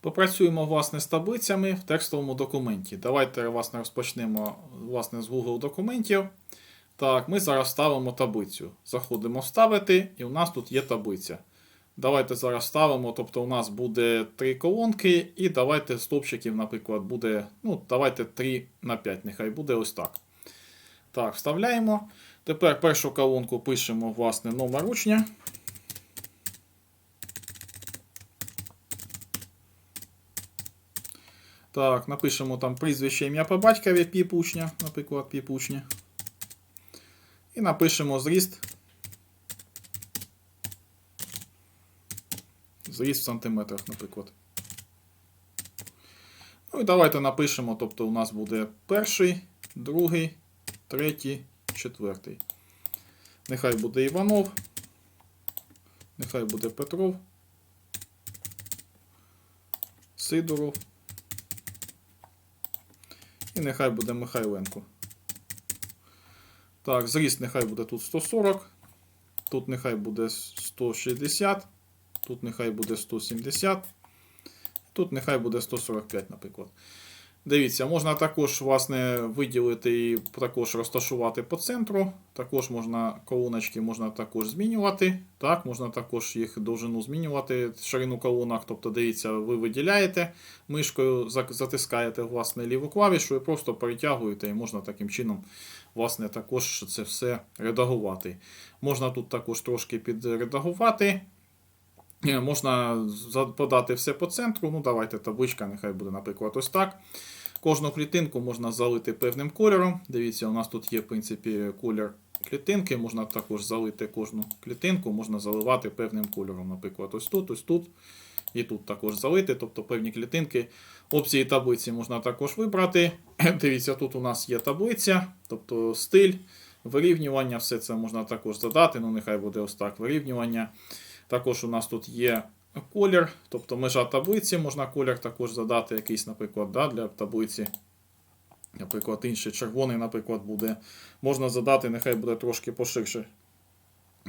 Попрацюємо власне з таблицями в текстовому документі. Давайте власне розпочнемо власне, з Google документів. Так, ми зараз ставимо таблицю. Заходимо вставити, і у нас тут є таблиця. Давайте зараз ставимо, тобто у нас буде три колонки, і давайте стовпчиків, наприклад, буде, ну, давайте 3 на 5, нехай буде ось так. Так, вставляємо. Тепер першу колонку пишемо, власне, номер учня. Так, напишемо там прізвище ім'я по батькові піп учня, наприклад, піп учня. І напишемо зріст. Зріст в сантиметрах, наприклад. Ну і давайте напишемо, тобто у нас буде перший, другий, третій, четвертий. Нехай буде Іванов. Нехай буде Петров. Сидоров. І нехай буде Михайленко. Так, зріст нехай буде тут 140. Тут нехай буде 160. Тут нехай буде 170. Тут нехай буде 145, наприклад. Дивіться, можна також власне, виділити і також розташувати по центру. Також можна колоночки можна також змінювати. Так, Можна також їх довжину змінювати, ширину колонок. Тобто, дивіться, ви виділяєте мишкою, затискаєте власне, ліву клавішу і просто перетягуєте, і можна таким чином власне, також це все редагувати. Можна тут також трошки підредагувати. Е, Можна подати все по центру. Ну, давайте табличка, нехай буде, наприклад, ось так. Кожну клітинку можна залити певним кольором. Дивіться, у нас тут є, в принципі, колір клітинки. Можна також залити кожну клітинку, можна заливати певним кольором. Наприклад, ось тут, ось тут. І тут також залити, тобто певні клітинки. Опції таблиці можна також вибрати. Дивіться, тут у нас є таблиця, тобто стиль, вирівнювання, все це можна також задати. Ну, нехай буде ось так вирівнювання. Також у нас тут є колір, тобто межа таблиці, можна колір також задати, якийсь, наприклад, да, для таблиці. Наприклад, інший червоний, наприклад, буде. Можна задати, нехай буде трошки поширше.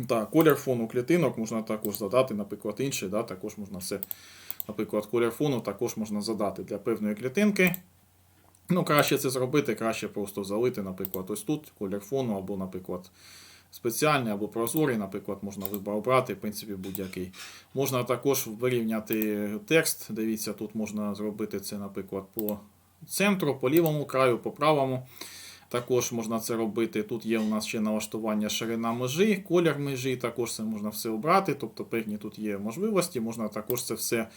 Так, колір фону клітинок можна також задати, наприклад, інший, да, також можна все. Наприклад, колір фону також можна задати для певної клітинки. Ну, краще це зробити, краще просто залити, наприклад, ось тут колір фону, або, наприклад, спеціальний, або прозорий, наприклад, можна вибор обрати, в принципі, будь-який. Можна також вирівняти текст. Дивіться, тут можна зробити це, наприклад, по центру, по лівому краю, по правому. Також можна це робити. Тут є у нас ще налаштування ширина межі, колір межі, також це можна все обрати. Тобто певні тут є можливості, можна також це все.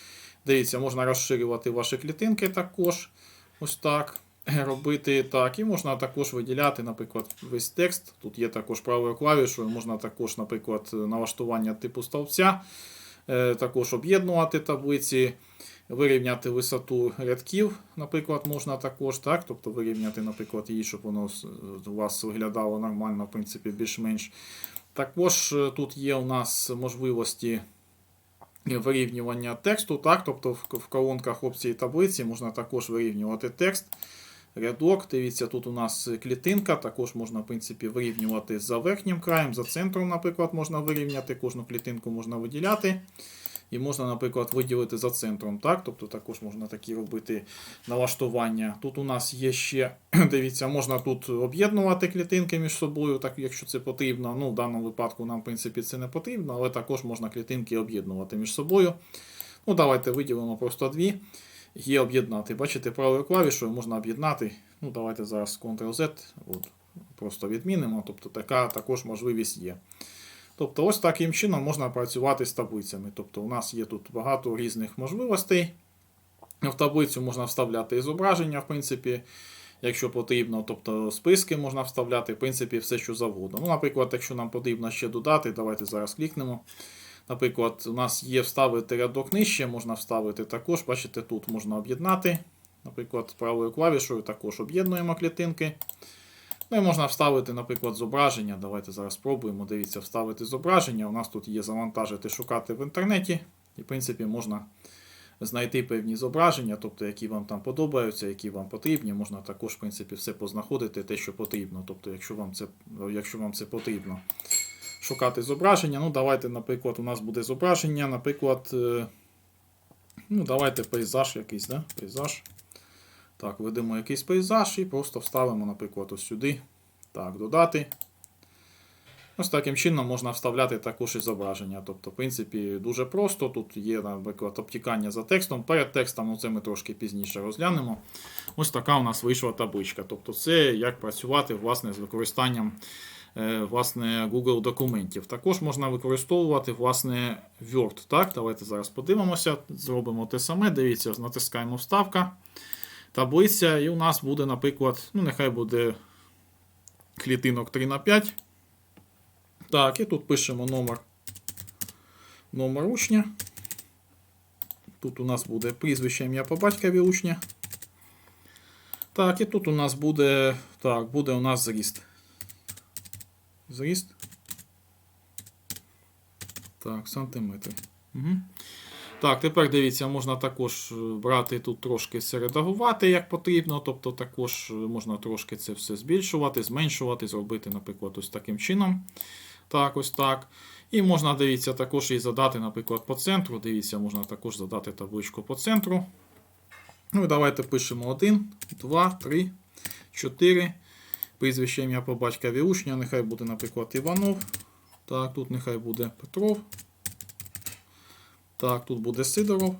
Дивіться, можна розширювати ваші клітинки також. Ось так. Робити так. І можна також виділяти, наприклад, весь текст. Тут є також правою клавішою, можна також, наприклад, налаштування типу стовпця, е, також об'єднувати таблиці, вирівняти висоту рядків, наприклад, можна також, так? Тобто вирівняти, наприклад, її, щоб воно у вас виглядало нормально, в принципі, більш-менш. Також е, тут є у нас можливості вирівнювання тексту, так? Тобто в, в колонках опції таблиці можна також вирівнювати текст. Рядок, дивіться, тут у нас клітинка, також можна, в принципі, вирівнювати за верхнім краєм, за центром, наприклад, можна вирівняти, кожну клітинку можна виділяти. І можна, наприклад, виділити за центром. так? Тобто також можна такі робити налаштування. Тут у нас є ще, дивіться, можна тут об'єднувати клітинки між собою, так, якщо це потрібно. Ну, В даному випадку нам, в принципі, це не потрібно, але також можна клітинки об'єднувати між собою. Ну, Давайте виділимо просто дві. Є об'єднати. Бачите, правою клавішою можна об'єднати. Ну, Давайте зараз Ctrl-Z. От, просто відмінимо. Тобто така також можливість є. Тобто, ось таким чином можна працювати з таблицями. Тобто, у нас є тут багато різних можливостей. В таблицю можна вставляти зображення, в принципі, якщо потрібно. Тобто списки можна вставляти, в принципі, все, що завгодно. Ну, наприклад, якщо нам потрібно ще додати, давайте зараз клікнемо. Наприклад, у нас є вставити рядок нижче, можна вставити також. Бачите, тут можна об'єднати. Наприклад, правою клавішою також об'єднуємо клітинки. Ну і можна вставити, наприклад, зображення. Давайте зараз спробуємо. Дивіться, вставити зображення. У нас тут є завантажити, шукати в інтернеті. І, в принципі, можна знайти певні зображення, тобто які вам там подобаються, які вам потрібні. Можна також, в принципі, все познаходити, те, що потрібно. Тобто, якщо вам це, якщо вам це потрібно. Шукати зображення. Ну, давайте, наприклад, у нас буде зображення, наприклад, е, Ну, давайте пейзаж якийсь, да? Пейзаж. Так, введемо якийсь пейзаж і просто вставимо, наприклад, ось сюди. Так, додати. Ось таким чином можна вставляти також і зображення. Тобто, в принципі, дуже просто. Тут є, наприклад, обтікання за текстом. Перед текстом, ну це ми трошки пізніше розглянемо. Ось така у нас вийшла табличка. Тобто, це як працювати власне, з використанням власне, Google документів. Також можна використовувати власне, Word. Так, давайте зараз подивимося, зробимо те саме. Дивіться, натискаємо вставка, таблиця, і у нас буде, наприклад, ну, нехай буде клітинок 3 на 5. Так, і тут пишемо номер, номер учня. Тут у нас буде прізвище ім'я по батькові учня. Так, і тут у нас буде. Так, буде у нас зріст. Зріст. Так, сантиметри. Угу. Так, тепер дивіться, можна також е, брати тут трошки все редагувати, як потрібно. Тобто також е, можна трошки це все збільшувати, зменшувати, зробити, наприклад, ось таким чином. Так, ось так. І можна, дивіться, також і задати, наприклад, по центру. Дивіться, можна також задати табличку по центру. Ну і давайте пишемо 1, 2, 3, 4. Прізвище ім'я по батькові учня. Нехай буде, наприклад, Іванов. Так, тут нехай буде Петров. Так, тут буде Сидоров.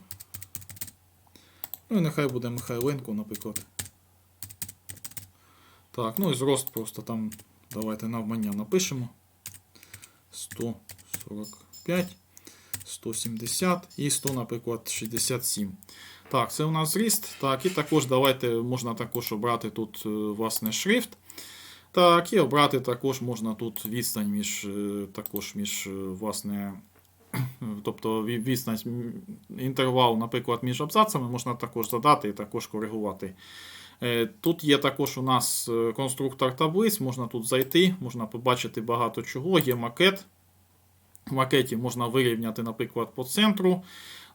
Ну і нехай буде Михайленко, наприклад. Так, ну і зрост просто там. Давайте навмання напишемо. 145, 170 і 100, наприклад, 67. Так, це у нас зріст. Так, і також давайте можна також обрати тут е, власне шрифт. Так, і обрати також можна тут відстань між е, також між е, власне. Тобто відстань інтервал, наприклад, між абзацами можна також задати і також коригувати. Е, Тут є також у нас конструктор таблиць, можна тут зайти, можна побачити багато чого. Є макет. В макеті можна вирівняти, наприклад, по центру.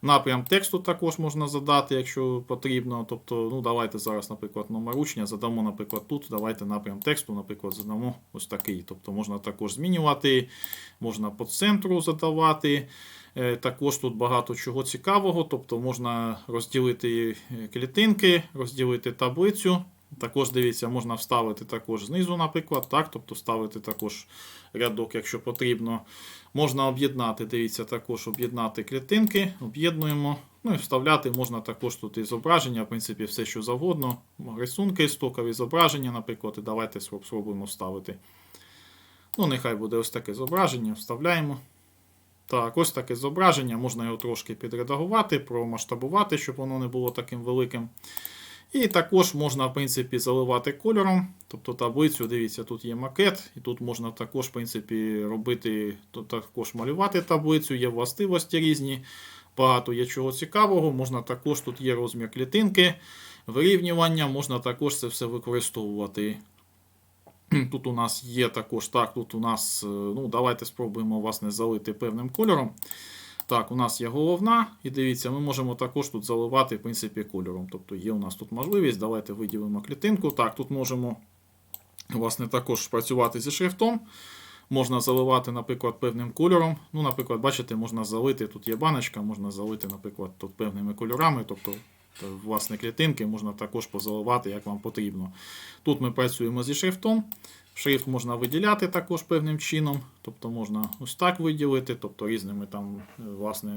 Напрям тексту також можна задати, якщо потрібно. Тобто, ну давайте зараз, наприклад, номер учня задамо, наприклад, тут. Давайте напрям тексту, наприклад, задамо ось такий. Тобто можна також змінювати, можна по центру задавати. Е, Також тут багато чого цікавого. Тобто можна розділити е, клітинки, розділити таблицю. Також дивіться, можна вставити також знизу, наприклад, так, тобто вставити також рядок, якщо потрібно. Можна об'єднати, дивіться, також об'єднати клітинки, об'єднуємо. Ну і вставляти можна також тут і зображення, в принципі, все, що завгодно. Рисунки, стокові зображення, наприклад, і давайте спробуємо вставити. Ну, нехай буде ось таке зображення, вставляємо. Так, ось таке зображення, можна його трошки підредагувати, промасштабувати, щоб воно не було таким великим. І також можна, в принципі, заливати кольором. Тобто таблицю, дивіться, тут є макет, і тут можна також, в принципі, робити, також малювати таблицю, є властивості різні. Багато є чого цікавого. Можна також тут є розмір клітинки, вирівнювання, можна також це все використовувати. Тут у нас є також, так, тут у нас, е, ну, давайте спробуємо власне залити певним кольором. Так, у нас є головна, і дивіться, ми можемо також тут заливати, в принципі, кольором. Тобто є у нас тут можливість. Давайте виділимо клітинку. Так, тут можемо власне, також працювати зі шрифтом. Можна заливати, наприклад, певним кольором. Ну, наприклад, бачите, можна залити, тут є баночка, можна залити, наприклад, тут певними кольорами. Тобто, власне, клітинки можна також позаливати, як вам потрібно. Тут ми працюємо зі шрифтом. Шрифт можна виділяти також певним чином, тобто можна ось так виділити, тобто різними там, е, власне,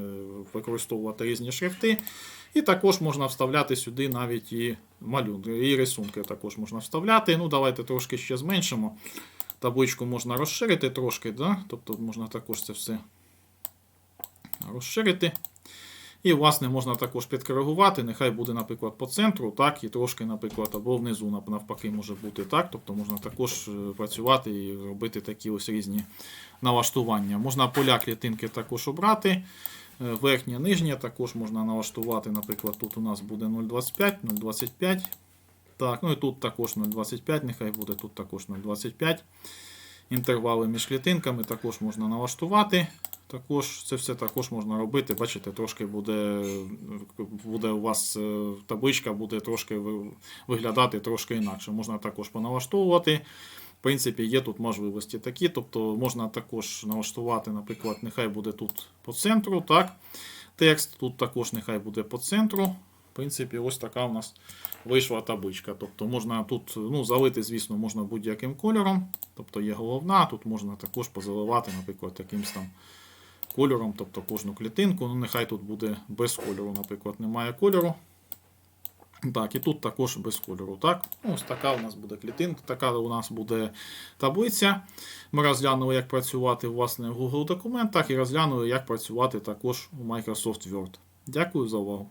використовувати різні шрифти. І також можна вставляти сюди навіть і малюнки, і рисунки також можна вставляти. Ну, давайте трошки ще зменшимо. Табличку можна розширити трошки, да? тобто можна також це все розширити. І, власне, можна також підкоригувати. Нехай буде, наприклад, по центру, так, і трошки, наприклад, або внизу навпаки може бути так. Тобто можна також е, працювати і робити такі ось різні налаштування. Можна поля клітинки також обрати. Е, Верхнє, нижнє також можна налаштувати. Наприклад, тут у нас буде 0,25, 0,25. Так, ну і тут також 0,25, нехай буде тут також 0,25. Інтервали між клітинками також можна налаштувати. Також це все також можна робити. Бачите, трошки буде, буде у вас е, табличка буде трошки виглядати трошки інакше. Можна також поналаштовувати. В принципі, є тут можливості такі. Тобто можна також налаштувати, наприклад, нехай буде тут по центру. так. текст. Тут також нехай буде по центру. В принципі, ось така у нас вийшла табличка. Тобто можна тут ну, залити, звісно, можна будь-яким кольором. Тобто є головна, тут можна також позаливати, наприклад, якимсь там кольором, тобто кожну клітинку. Ну, нехай тут буде без кольору, наприклад, немає кольору. Так, і тут також без кольору. Так, Ну, ось така у нас буде клітинка, така у нас буде таблиця. Ми розглянули, як працювати власне в Google документах і розглянули, як працювати також у Microsoft Word. Дякую за увагу.